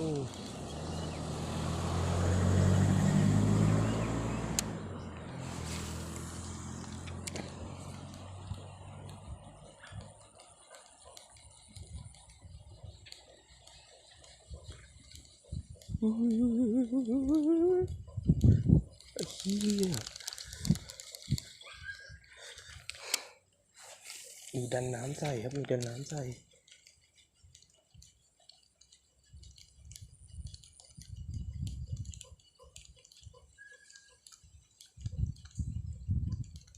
เฮียอูดันน้ำใส่ครับอูดันน้ำใส่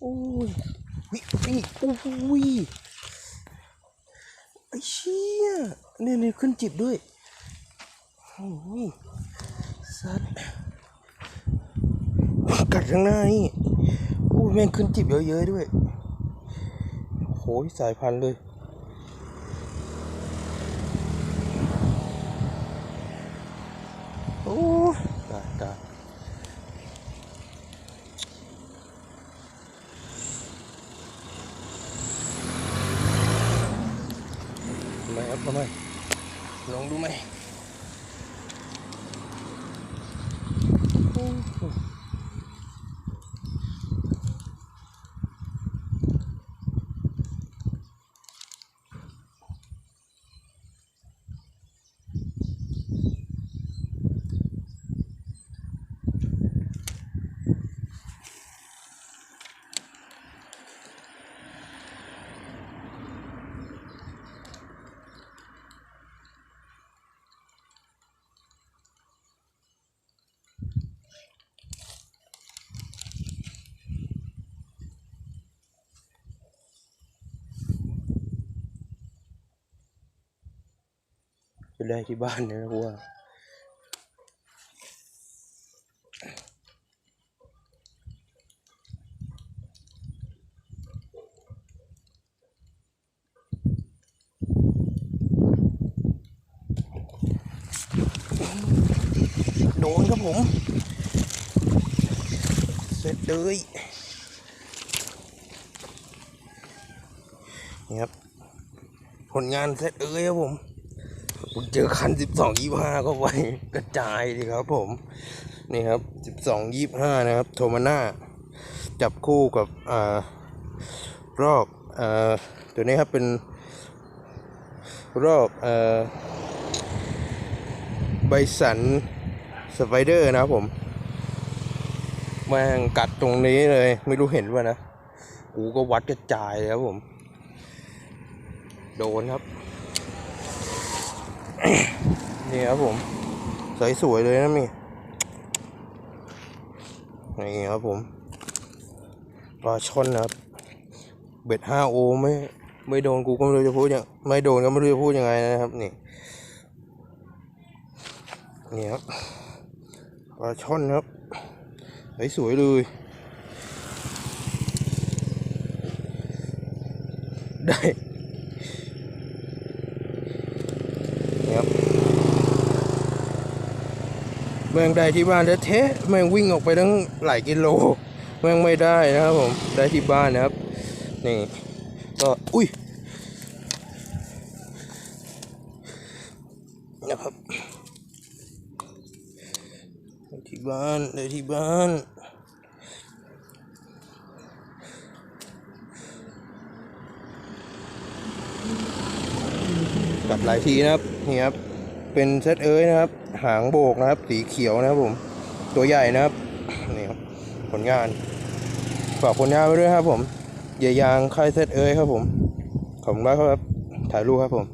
โอ้ยวิวิโอ้ยไอ้เชี่ยเนี่ยเนี่ยขึ้นจิบด้วยโอ้ยสัตว์กัดข้างหน้านี่โอ้ยแม่งขึ้นจิบเยอะๆด้วยโอ้ยสายพันธุ์เลย โอ้ยตายตายทำไม ครับทำไมลองดูไหม โอ้โหจะได้ที่บ้านเนี่ยนะว่าโดนครับผม เสร็จเลยนี่ครับ ผลงานเสร็จเอ้ยครับผม ผมเจอคันสิบสองยี่ห้าก็ไว้กระจายดีครับผม นี่ครับสิบสองยี่ห้านะครับ โทมาน่า จับคู่กับอ่ารอกอ่าตัวนี้ครับเป็นรอกอ่อใบสันสไปเดอร์นะครับผมแม่งกัดตรงนี้เลย ไม่รู้เห็นว่านะ กูก็วัดกระจายเลยครับผม โดนครับ นี่ครับผมสวยๆเลยนะมี่นี่ครับผมปลาช่อนนะครับเบ็ดห้าโอไม่ไม่โดนกูก็ไม่รู้จะพูดยังไม่โดนก็ไม่รู้จะพูดยังไงนะครับนี่นี่ครับปลาช่อนครับสวยๆเลย ได้ ครับแมงได้ที่บ้านแท้ๆแม่งวิ่งออกไปตั้งหลายกิโลแม่งไม่ได้นะครับผมได้ที่บ้านนะครับนี่ก็อุ้ยนะครับได้ที่บ้านได้ที่บ้าน กัดหลายทีนะครับนี่ครับเป็นเซตเอ้ยนะครับ หางโบกนะครับ สีเขียวนะครับผม ตัวใหญ่นะครับนี่ครับผลงานฝากผลงานไว้ด้วยครับผมเหยยางค่ายเซตเอ้ยครับผมขอบคุณมากครับถ่ายรูปครับผม